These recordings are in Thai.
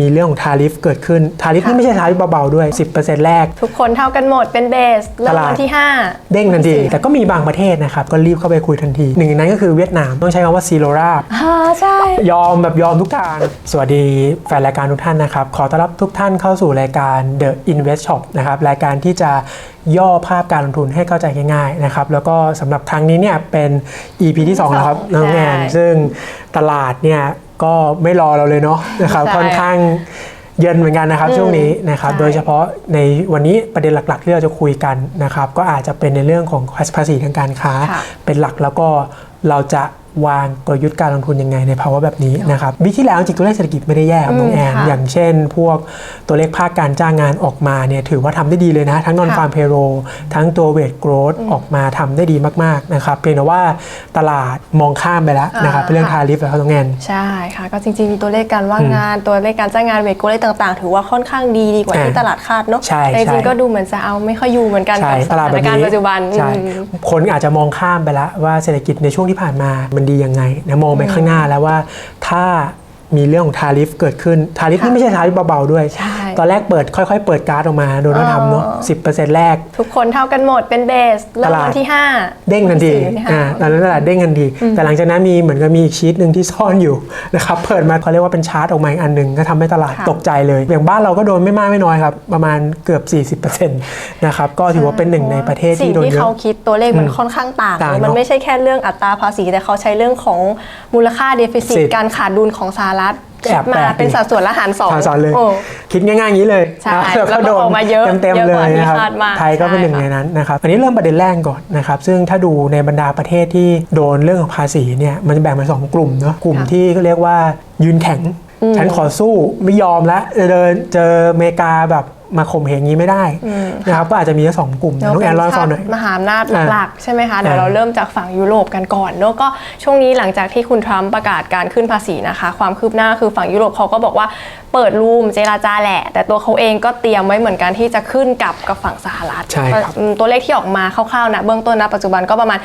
มีเรื่องของทาริฟเกิดขึ้น ทาริฟนี่ไม่ใช่ทาริฟเบาๆด้วย 10%แรก ทุกคนเท่ากันหมดเป็นเบสเริ่มตลาดวันที่ 5 เด้งทันที แต่ก็มีบางประเทศนะครับ ก็รีบเข้าไปคุยทันที หนึ่งในนั้นก็คือเวียดนาม ต้องใช้คำว่าซีโรราบอ่าใช่ ยอมแบบยอมทุกทาง สวัสดีแฟนรายการทุกท่านนะครับ ขอต้อนรับทุกท่านเข้าสู่รายการ The Invest Shop นะครับรายการที่จะย่อภาพการลงทุนให้เข้าใจง่ายๆนะครับแล้วก็สำหรับครั้งนี้เนี่ยเป็น EP ที่2แล้วครับน้องแอนซึ่งตลาดเนี่ย ก็ไม่รอเราเลยเนาะนะครับใช่ค่อนข้างเย็นเหมือนกันนะครับช่วงนี้นะครับใช่โดยเฉพาะในวันนี้ประเด็นหลัก ๆ ที่เราจะคุยกันนะครับก็อาจจะเป็นในเรื่องของภาษีทางการค้าค่ะเป็นหลักแล้วก็เราจะ วางกลยุทธ์การลงทุนยังไงในภาวะแบบนี้นะครับวิที่แล้วจริงตัวเลขเศรษฐกิจไม่ได้แย่ครับน้องอืมแอนค่ะอย่างเช่น พวกตัวเลขภาคการจ้างงานออกมาเนี่ยถือว่าทำได้ดีเลยนะ ทั้งนอนค่ะฟาร์มเพโรทั้งตัวเวทโกรดออกมาทำได้ดีมากๆนะครับเพียงแต่ว่าตลาดมองข้ามไปแล้วนะครับอ่าเป็นเรื่องค่ะทาริฟแล้วครับน้องแอนใช่ค่ะก็จริงๆมีตัวเลขการว่างงานตัวเลขการจ้างงานเวทโกเลขต่างๆ ถือว่าค่อนข้างดีดีกว่าอ่าที่ตลาดคาดเนอะใช่แต่จใช่ริงๆก็ดูเหมือนจะเอาไม่ค่อยอยู่เหมือนกันใช่กับสตลาถาดแบนบการนี้ณ์ปัจจุบันใช่อืมคนอาจจะมองข้ามไปแล้วว่าเศรษฐกิจในช่วงที่ผ่านมามันดียังไงนะมองไปข้างหน้าแล้วว่าถ้า มีเรื่องของทาริฟเกิดขึ้น ทาริฟค่ะนี่ไม่ใช่ทาริฟเบาๆด้วยใช่ตอนแรกเปิดค่อยๆ เปิดการ์ดออกมาโดนัลด์ทรัมป์เนาะอ๋อสิบเปอร์เซ็นต์แรก ทุกคนเท่ากันหมดเป็นเบสเริ่มตลาดวันที่ 5 เด้งทันทีอ่าตอนนั้นตลาดเด้งทันที แต่หลังจากนั้นมีเหมือนกับมีอีกชีตหนึ่งที่ซ่อนอยู่นะครับเปิดมาเขาเรียกว่าเป็นชาร์ตออกมาอีกอันหนึ่งก็ทำให้ตลาดค่ะตกใจเลย อย่างบ้านเราก็โดนไม่มากไม่น้อยครับประมาณเกือบ 40%นะครับก็ถือว่าเป็นหนึ่งในประเทศสิ่ที่งโดนที่เยอะเขาคิดตัวเลขมันอืมค่อนข้างต่างต่างมันเนอะไม่ใช่แค่เรื่องอัตราภาษีแต่เขาใช้เรื่องของมูลค่าเดฟิซิตสิการขาดดุลของสหรัฐแอบแปลมากเป็นดีสัดส่วนละหารสองทางสอนเลยโอ้คิดง่ายๆอย่างนี้เลยใช่นะแล้วก็ออกมาเยอะเต็มเยๆอะเลกว่ายที่นะครับคาดมากไทยก็เป็นหนึ่งใช่ในค่ะนั้นนะครับอันนี้เริ่มประเด็นแรกก่อนนะครับ ซึ่งถ้าดูในบรรดาประเทศที่โดนเรื่องของภาษีเนี่ยมันจะแบ่งเป็นสองกลุ่มเนาะกลุ่มค่ะที่เขาเรียกว่ายืนแข็งอืมฉันขอสู้ไม่ยอมแล้วจะเดินเจออเมริกาแบบ มาข่มเหงนี้ไม่ได้อืมนะครับก็อาจจะมีแค่สองกลุ่มนะน้องแอนเล่าให้ฟังหน่อยมหาอำนาจหลักๆใช่ไหมคะเดี๋ยวอ่าเราเริ่มจากฝั่งยุโรปกันก่อนแล้วก็ช่วงนี้หลังจากที่คุณทรัมป์ประกาศการขึ้นภาษีนะคะ ความคืบหน้าคือฝั่งยุโรปเขาก็บอกว่า เปิดรูมเจราจาแหละ แต่ตัวเขาเองก็เตรียมไว้เหมือนกันที่จะขึ้นกับกับฝั่งสหรัฐใช่ครับอืมตัวเลขที่ออกมาคร่าวๆนะเบื้องต้นนะปัจจุบันก็ประมาณ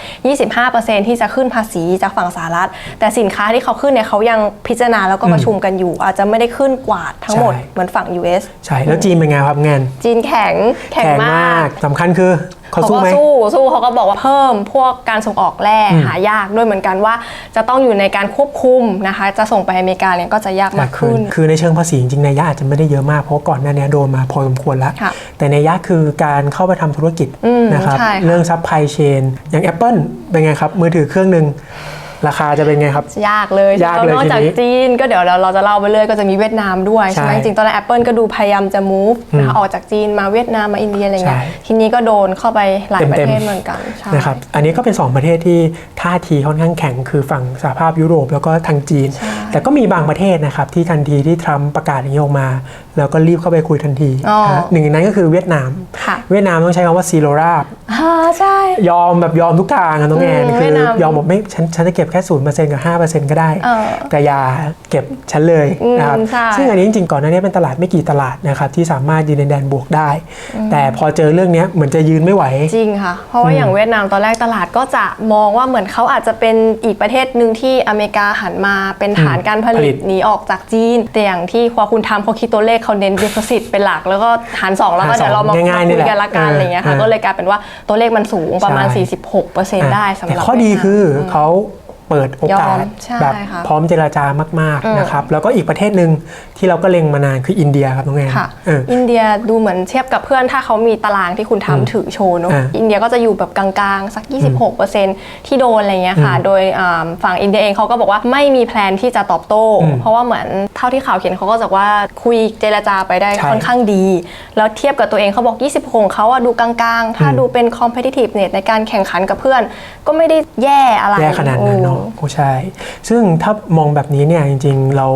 25%ที่จะขึ้นภาษีจากฝั่งสหรัฐ แต่สินค้าที่เขาขึ้นเนี่ยเขายังพิจารณาแล้วก็ประชุมกันอยู่ อาจจะไม่ได้ขึ้นกวาดทั้งหมดใช่ เหมือนฝั่ง US ใช่แล้วจีนเป็นไงครับแงนจีนแข็งแข็งมากสำคัญคือ เขาเขาสู้ก็ไหม สู้สู้เขาก็บอกว่าเพิ่มพวกการส่งออกแร่อืมหายากด้วยเหมือนกันว่า จะต้องอยู่ในการควบคุมนะคะ จะส่งไปอเมริกาเนี่ยก็จะยากมากขึ้น คือในเชิงภาษีจริงๆในยะอาจจะไม่ได้เยอะมากเพราะก่อนหน้านี้โดนมาพอสมควรแล้ว ค่ะแต่ในยะคือการเข้าไปทำธุรกิจอืมนะครับ ใช่ค่ะ เรื่องซัพพลายเชนอย่าง Apple เป็นไงครับ มือถือเครื่องหนึ่ง ราคาจะเป็นไงครับ ยากเลยยากเลยนอกจากทีนี้จีนก็เดี๋ยวเราเราจะเล่าไปเรื่อยก็จะมีเวียดนามด้วยใช่ใช่ไหมจริงๆตอนแรก Apple ก็ดูพยายามจะ move นะคะออกจากจีนมาเวียดนามมาอินเดียอะไรเงี้ยใช่ทีนี้ก็โดนเข้าไปหลายประเต็มๆเทศเหมือนกันใช่นะครับอันนี้ก็เป็น 2 ประเทศที่ท่าทีค่อนข้างแข็งคือฝั่งสหภาพยุโรปแล้วก็ทางจีนใช่แต่ก็มีบางประเทศนะครับที่ทันทีที่ทรัมป์ประกาศอย่างนี้ออกมาแล้วก็รีบเข้าไปคุยทันทีอ๋อนะฮะหนึ่งในนั้นก็คือเวียดนามค่ะเวียดนามต้องใช้คำว่าซีโรราบอ่าใช่ยอมแบบยอมทุกทางอะน้องแอนอืมคืเวีอยดนามยอมบอกไม่ฉันฉันจะเก็บแค่ศูนย์เปอร์เซ็นต์กับห้าเปอร์เซ็นต์ก็ได้เออแต่อย่าเก็บฉันเลยอืมนะครับใช่ซึ่งอันนี้จริงๆก่อนหน้านี้เป็นตลาดไม่กี่ตลาดนะครับที่สามารถยืนในแดนบวกได้ แต่พอเจอเรื่องเนี้ยเหมือนจะยืนไม่ไหว จริงค่ะ เพราะว่าอย่างเวียดนามตอนแรกตลาดก็จะมองว่าเหมือนเขาอาจจะเป็นอีกประเทศหนึ่งที่อเมริกาหันมาเป็นฐานการผผลิลิตตหนีออกจากจีนแต่อย่างที่ควาคุณทำเขาคิดตัวเลขเขาเน้น deficit เป็นหลัก แล้วก็หารสองแล้วก็หารสองเดี๋ยวเรามาง่ายๆนี่คุแหยละกันละกันเอออะไรเงี้ยค่ะ เออ ก็เลยกลายเป็นว่าตัวเลขมันสูงประมาณใช่46%ได้สำหแต่รับข้อดีเวียดนามคือเขา เปิดโอกาสยอมใช่แบบค่ะพร้อมเจราจามากอืมๆนะครับแล้วก็อีกประเทศหนึ่งที่เราก็เล็งมานานคืออินเดียครับน้องแอนค่ะเอออินเดียดูเหมือนเทียบกับเพื่อนถ้าเขามีตารางที่คุณทำถือโชว์เนอะอ่าอินเดียก็จะอยู่แบบกลางๆ สัก 26%ที่โดนอะไรเงี้ยค่ะอืมโดยอ่าฝั่งอินเดียเองเขาก็บอกว่าไม่มีแพลนที่จะตอบโต้อืมเพราะว่าเหมือนเท่าที่ข่าวเขียนเขาก็จะว่าคุยเจรจาไปได้ใช่ค่อนข้างดี แล้วเทียบกับตัวเองเขาบอก26ของเขาอะดูกลางๆ ถ้าอืมดูเป็น competitive เนี่ยในการแข่งขันกับเพื่อน ก็ไม่ได้แย่อะไรแย่ขนาดนั้นเนาะโอ้โอ้ใช่ ซึ่งถ้ามองแบบนี้เนี่ยจริง ๆ เรา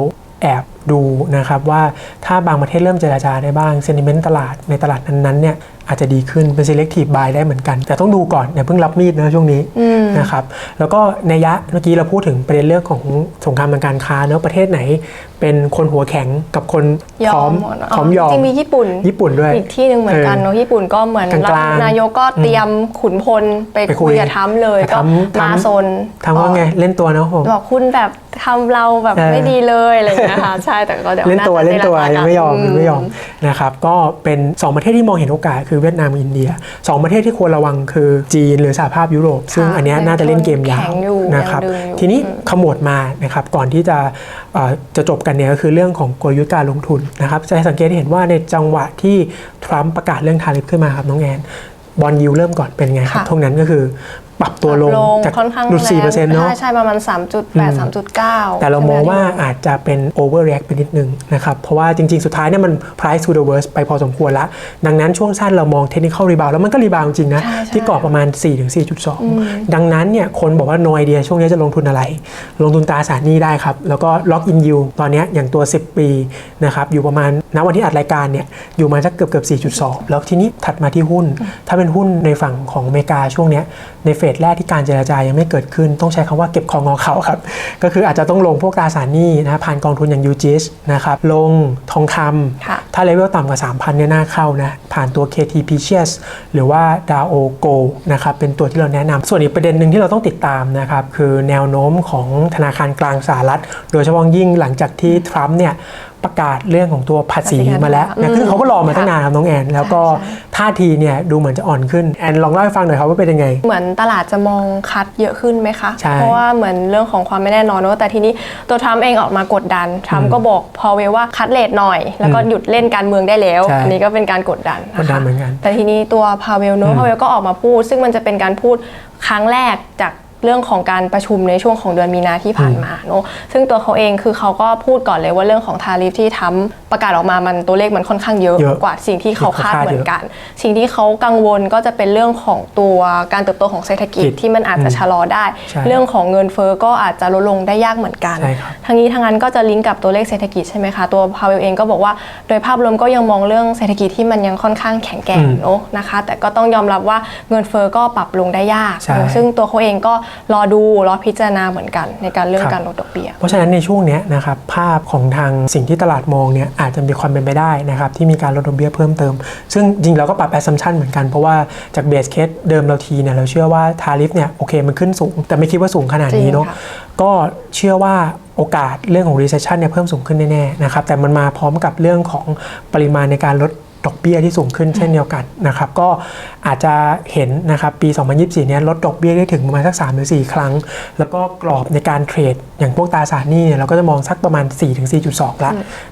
แอบ ดูนะครับว่าถ้าบางประเทศเริ่มเจราจาได้บ้างเซนิเมนต์ตลาดในตลาดนั้นๆเนี่ยอาจจะดีขึ้นเป็น selective buy ได้เหมือนกัน แต่ต้องดูก่อนอย่าเพิ่งรับมีดนะช่วงนี้อืมนะครับแล้วก็ในยะเมื่อกี้เราพูดถึงประเด็นเรื่องของสงครามทางการค้าเนอะประเทศไหน เป็นคนหัวแข็งกับคนยพร้ออมมหมดพร้อมยอมจริงมีญี่ปุ่น ญี่ปุ่นด้วยอีกที่หนึ่งเหมือนกันเออเนาะญี่ปุ่นก็เหมือนกลางๆนายกก็เตรียมขุนพลไปไปคุคุยยกับทรัมป์เลยแต่ก็ทรัมป์ทรัมามป์โซนทำว่าไงเล่นตัวนะผมบอกคุณแบบทำเราแบบเออไม่ดีเลยอะไรอย่างเงี้ยค่ะใช่ช่แต่ก็เดี๋ยวเล่นตัวาจะเล่นตัวจรจายังไม่ยอมกัยังไม่ยอมนะครับก็เป็น 2 ประเทศที่มองเห็นโอกาสคือเวียดนามกับอินเดีย 2 ประเทศที่ควรระวังคือจีนหรือสหภาพยุโรป ซึ่งอันเนี้ยน่าจะเล่นเกมยาวแข็งอยู่นะครับยังดึงอยู่ทีนี้ขมวดมานะครับก่อนที่จะเอ่อจะจบกันเนี่ยก็คือเรื่องของกลยุทธ์การลงทุนนะครับจะให้สังเกตเห็นว่าในจังหวะที่ทรัมป์ประกาศเรื่องทาริฟขึ้นมาครับน้องแอนบอลยูเริ่มก่อนเป็นไงครับค่ะทุกนั้นก็คือ ปรับตัวลงลงจากค่อนข้างหลุด4%เนาะใช่ใช่ประมาณ 3.8 3.9 แต่เรามองว่าใช่ไหอาจจะเป็น overreact ไปนิดนึงนะครับ เพราะว่าจริง ๆ สุดท้ายเนี่ยมัน price to the worst ไปพอสมควรแล้วดังนั้นช่วงสั้นเรามอง technical rebound แล้วมันก็ rebound จริงนะใช่ใช่ที่กรอบประมาณ 4-4.2 ดังนั้นเนี่ยคนบอกว่า no idea ช่วงนี้จะลงทุนอะไร ลงทุนตราสารหนี้ได้ครับ แล้วก็ lock in yield ตอนเนี้ยอย่างตัว 10 ปีนะครับอยู่ประมาณณวันที่อัดรายการเนี่ยอยู่มาสักเกือบเกือบ4.2 แล้วทีนี้ถัดมาที่หุ้น ถ้าเป็นหุ้นในฝั่งของอเมริกาช่วงเนี้ย ในเฟสแรกที่การเจรจายังไม่เกิดขึ้น ต้องใช้คำว่าเก็บของงอเขาครับ ก็คืออาจจะต้องลงพวกตราสารหนี้นะผ่านกองทุนอย่าง UGS นะครับ ลงทองคค่ะำถ้าเลเวลต่ำกว่า 3,000 เนี่ยน่าเข้านะ ผ่านตัว KT Precious หรือว่า DAO Go นะครับ เป็นตัวที่เราแนะนำส่วนอีกประเด็นหนึ่งที่เราต้องติดตามนะครับ คือแนวโน้มของธนาคารกลางสหรัฐ โดยเฉพาะยิ่งหลังจากที่ทรัมป์เนี่ย ประกาศเรื่องของตัวภาษีมาแล้วนะคือเขาก็รอมาตั้งนานครับน้องแอน แล้วก็ท่าทีเนี่ยดูเหมือนจะอ่อนขึ้น แอนลองเล่าให้ฟังหน่อยครับว่าเป็นยังไง เหมือนตลาดจะมองคัดเยอะขึ้นไหมคะใช่เพราะว่าเหมือนเรื่องของความไม่แน่นอนเนอะแต่ทีนี้ตัวทรัมป์เองออกมากดดันทรัมป์ก็บอกพอเวลว่าคัดเลทหน่อย แล้วก็หยุดเล่นการเมืองได้แล้วใช่อันนี้ก็เป็นการกดดันนะคะกดดันเหมือนกันแต่ทีนี้ตัวพาเวลเนอะพาเวลก็ออกมาพูด ซึ่งมันจะเป็นการพูดครั้งแรกจาก เรื่องของการประชุมในช่วงของเดือนมีนาที่ผ่านมาเนอะซึ่งตัวเขาเองคือเขาก็พูดก่อนเลยว่าเรื่องของทาริฟที่ทำประกาศออกมามันตัวเลขมันค่อนข้างเยอะเยอะกว่าสิ่งที่เขาคาดคาดเยอะเหมือนกัน สิ่งที่เขากังวลก็จะเป็นเรื่องของตัวการเติบโตของเศรษฐกิจกิจที่มันอาจจะชะลอได้ใช่เรื่องของเงินเฟอ้อก็อาจจะลดลงได้ยากเหมือนกันใช่ครับทั้งนี้ทั้งนั้นก็จะลิงก์กับตัวเลขเศรษฐกิจใช่ไหมคะตัวพาเวลเองก็บอกว่าโดยภาพรวมก็ยังมองเรื่องเศรษฐกิจที่มันยังค่อนข้างแข็งแกร่งอืมเนอะนะคะ แต่ก็ต้องยอมรับว่าเงินเฟอ้อก็ปรับลงได้ยากใช่ซึ่งตัวเขาเองก็รอดูรอพิจารณาเหมือนกัน ในการเรื่องครับการลดดอกเบี้ย เพราะฉะนั้นในช่วงเนี้ยนะครับภาพของทางสิ่งที่ตลาดมองเนี่ยอาจจะมีความเป็นไปได้นะครับที่มีการลดดอกเบี้ยเพิ่มเติม ซึ่งจริงเราก็ปรับ assumption เหมือนกันเพราะว่าจากเบสเคสเดิมเราทีเนี่ยเราเชื่อว่าทาริฟเนี่ยโอเคมันขึ้นสูง แต่ไม่คิดว่าสูงขนาดนี้เนาะจริงค่ะก็เชื่อว่าโอกาสเรื่องของ recession เนี่ยเพิ่มสูงขึ้นแน่ๆนะครับแต่มันมาพร้อมกับเรื่องของปริมาณในการลด ดอกเบี้ยที่สูงขึ้นเช่นเดียวกันนะครับ ก็อาจจะเห็นนะครับปี 2024 เนี้ยลดดอกเบี้ยได้ถึงประมาณสัก3หรือ4ครั้ง แล้วก็กรอบในการเทรด อย่างพวกตราสารหนี้เนี่ยเราก็จะมองสักประมาณ 4-4.2 ละ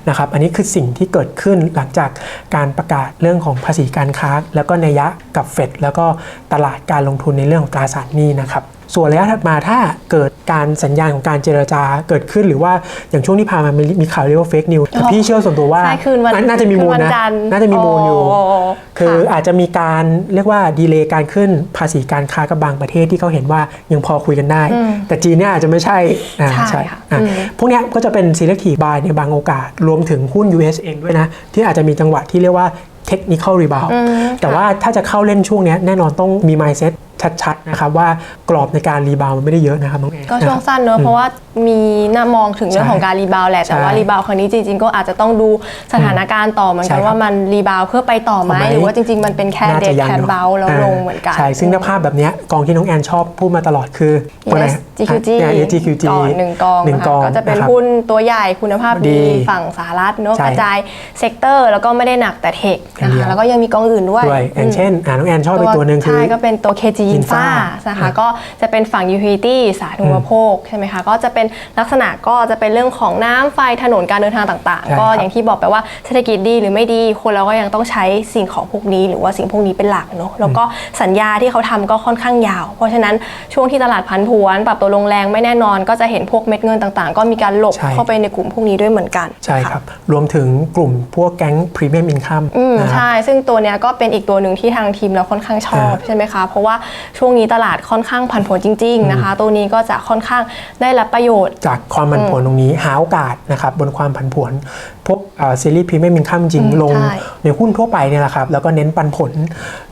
นะครับ อันนี้คือสิ่งที่เกิดขึ้นหลังจากการประกาศเรื่องของภาษีการค้า แล้วก็นัยยะกับเฟดแล้วก็ตลาดการลงทุนในเรื่องของตราสารหนี้นะครับ ส่วนระยะถัดมาถ้าเกิดการสัญญาณของการเจรจาเกิดขึ้นหรือว่าอย่างช่วงที่ผ่านมามีมีข่าวเรียกว่าเฟกนิวแต่พี่เชื่อส่วนตัวว่าใช่คืนวันน่าจะมีมูลคืนวันะจันทร์น่าจะมีมูลอยู่โคือค่ะอาจจะมีการเรียกว่าดีเลย์การขึ้นภาษีการค้ากับบางประเทศที่เขาเห็นว่ายังพอคุยกันได้อืมแต่จีนเนี่ยอาจจะไม่ใช่อ่าใช่ค่ะอะอืมพวกเนี้ยก็จะเป็น selective buy ในบางโอกาสรวมถึงหุ้น US เองด้วยนะ ที่อาจจะมีจังหวะที่เรียกว่า technical rebound อืมแต่ว่าถ้าจะเข้าเล่นช่วงเนี้ยแน่นอนต้องมี mindset ชัดๆนะครับว่ากรอบในการรีบาวมันไม่ได้เยอะนะครับน้องเอก็ช่วงสั้นเนอะเพราะว่ามีหน้ามองถึงเรื่องใช่ของการรีบาวด์แหละแต่ว่าใช่รีบาวด์ครั้งนี้จริงๆก็อาจจะต้องดูสถานการณ์ต่อเหมือนใช่กันครับว่ามันรีบาวด์เพื่อไปต่อไหมต่อไหมหรือว่าจริง ๆ มันเป็นแค่น่าเดจะทยังแคนอยู่เบลแล้วอ่าลงเหมือนกันใช่ซึ่งถ้าภาพแบบเนี้ยกองที่น้องแอนชอบพูดมาตลอดคือตัวไหน Yes GQG อะ ESGQG ก่อนหนึ่งกองหนึ่งนะคะกองก็จะเป็นครับหุ้นตัวใหญ่คุณภาพดีดีฝั่งสหรัฐเนอะใช่กระจายเซกเตอร์แล้วก็ไม่ได้หนักแต่เทคอย่างนะเดียวคะแล้วก็ยังมีกองอื่นด้วยด้วยอย่างอืมเช่นอ่าน้องแอนชอบไปตัวหนึ่งคือใช่ก็เป็นตัว KG Infra Infra นะคะก็จะเป็นฝั่ง utility สาธารณูปโภคใช่ไหมคะก็จะเป็นลักษณะก็จะเป็นเรื่องของน้ำไฟถนนการเดินทางต่างใช่ๆก็ครับอย่างที่บอกไปว่าเศรษฐกิจดีหรือไม่ดีคนเราก็ยังต้องใช้สิ่งของพวกนี้ หรือว่าสิ่งพวกนี้เป็นหลักเนอะแล้วก็สัญญาที่เขาทำก็ค่อนข้างยาว เพราะฉะนั้นช่วงที่ตลาดพันผวน ปรับตัวลงแรงไม่แน่นอน ก็จะเห็นพวกเม็ดเงินต่างๆ ก็มีการหลบใช่เข้าไปในกลุ่มพวกนี้ด้วยเหมือนกันใช่ครับรวมถึงกลุ่มพวกแก๊งพรีเมียมอินคัมอืมนะครับใช่ซึ่งตัวเนี้ยก็เป็นอีกตัวหนึ่งที่ทางทีมเราค่อนข้างชอบอ่าใช่ไหมคะเพราะว่าช่วงนี้ตลาดค่อนข้างผันผวนจริง ๆนะคะ ตัวนี้ก็จะค่อนข้างได้รับประโยชน์ จากความผันผวนตรงนี้หาโอกาสนะครับบนความผันผวนพวกซีรีส์พรีเมียมอินคัมจริงอืมลงใช่ในหุ้นทั่วไปเนี่ยแหละครับแล้วก็เน้นปันผล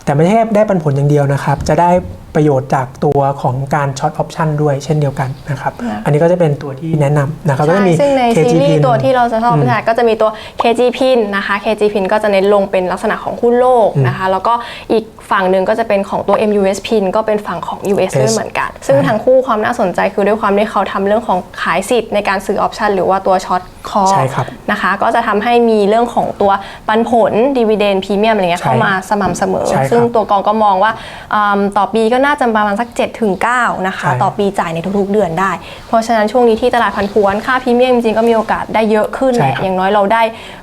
แต่ไม่ใช่ได้ปันผลอย่างเดียวนะครับ จะได้ประโยชน์จากตัวของการช็อตออปชันด้วยเช่นเดียวกันนะครับนะอันนี้ก็จะเป็นตัวที่แนะนำนะครับก็ใช่จะมีซึ่งในซี KG รีส์ Pin ตัวที่เราจะชอบอืมค่ะก็จะมีตัว KG Pin นะคะ KG Pin ก็จะเน้นลงเป็นลักษณะของหุ้นโลกนะคะ แล้วก็อีกฝั่งหนึ่งก็จะเป็นของตัว MUS Pin ก็เป็นฝั่งของ US ด้วยเหมือนกัน ซึ่งทั้งคู่ความน่าสนใจคือด้วยความที่เขาทำเรื่องของขายสิทธิ์ในการซื้อออปชันหรือว่าตัวช็อตคอใช่ครับนะคะ ก็จะทำให้มีเรื่องของตัวปันผลดีเวเดนพรีเมียมอะไรเงี้ยใช่เข้ามาสม่ำเสมอใช่ครับซึ่งตัวกองก็มองว่าอืมต่อปีก็น่าจะประมาณสัก7ถึง9นะคะใช่ต่อปีจ่ายในทุกๆเดือนได้ เพราะฉะนั้นช่วงนี้ที่ตลาดพันผวนค่าพรีเมียมจริงๆก็มีโอกาสได้เยอะขึ้นใช่แหละครับอย่างน้อยเราได้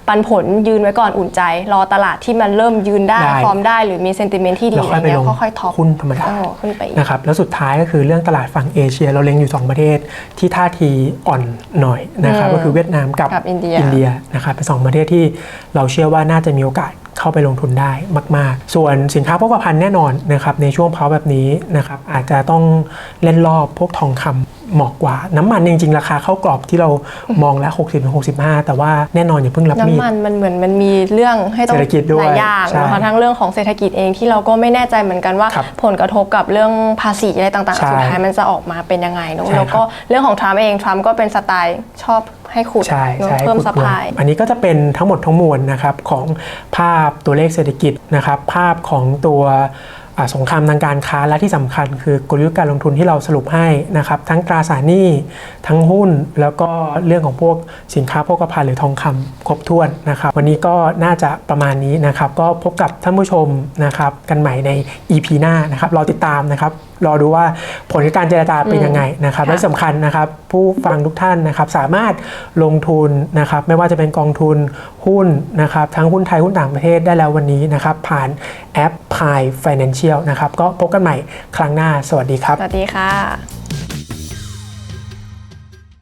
ปันผลยืนไว้ก่อนอุ่นใจ รอตลาดที่มันเริ่มยืนได้ได้ฟอร์มได้หรือมีเซนติเมนต์ที่ดีแล้วอะค่ไรอยไปเงี้ลยงก็ค่อยท็อปหุ้นธรรมดาอ๋อขึ้นไปอีกนะครับแล้วสุดท้ายก็คือเรื่องตลาดฝั่งเอเชียเราเล็งอยู่ 2 ประเทศที่ท่าทีอ่อนหน่อยนะครับอืมก็คือเวียดนามกับกับอินเดียอินเดียนะครับเป็นสองประเทศที่ เราเชื่อว่าน่าจะมีโอกาสเข้าไปลงทุนได้มาก ๆ ส่วนสินค้าโภคภัณฑ์แน่นอนนะครับในช่วงเพาแบบนี้นะครับอาจจะต้องเล่นรอบพวกทองคำเหมาะกว่า น้ำมันจริง ๆ ราคาเข้ากรอบที่เรามองแล้ว 60-65 แต่ว่าแน่นอนอย่าเพิ่งรับมีดน้ำมันมันเหมือนมันมีเรื่องให้ต้องเศรษฐกิจด้วยหลายอย่างใช่นะคะทั้งเรื่องของเศรษฐกิจเองที่เราก็ไม่แน่ใจเหมือนกันว่าครับผลกระทบกับเรื่องภาษีอะไรต่างใช่ๆสุดท้ายมันจะออกมาเป็นยังไงเนอะใช่แล้วก็เรื่องของทรัมป์เองทรัมป์ก็เป็นสไตล์ชอบ ให้ขุดใช่เนอะใช่เพิ่มขุดสรวปายอันนี้ก็จะเป็นทั้งหมดทั้งมวลนะครับของภาพตัวเลขเศรษฐกิจนะครับภาพของตัวอ่าสงครามทางการค้าและที่สำคัญ คือกลยุทธ์การลงทุนที่เราสรุปให้นะครับ ทั้งตราสารหนี้ทั้งหุ้นแล้วก็เรื่องของพวกสินค้าโภคภัณฑ์หรือทองคำครบถ้วนนะครับ วันนี้ก็น่าจะประมาณนี้นะครับ ก็พบกับท่านผู้ชมนะครับ กันใหม่ใน EP หน้านะครับรอติดตามนะครับ รอดูว่าผลการเจรจาเป็นยังไงนะครับค่ะและสำคัญนะครับ ผู้ฟังทุกท่านนะครับ สามารถลงทุนนะครับ ไม่ว่าจะเป็นกองทุนหุ้นนะครับ ทั้งหุ้นไทยหุ้นต่างประเทศได้แล้ววันนี้นะครับ ผ่านแอป Pi Financial นะครับ ก็พบกันใหม่ครั้งหน้า สวัสดีครับ สวัสดีค่ะ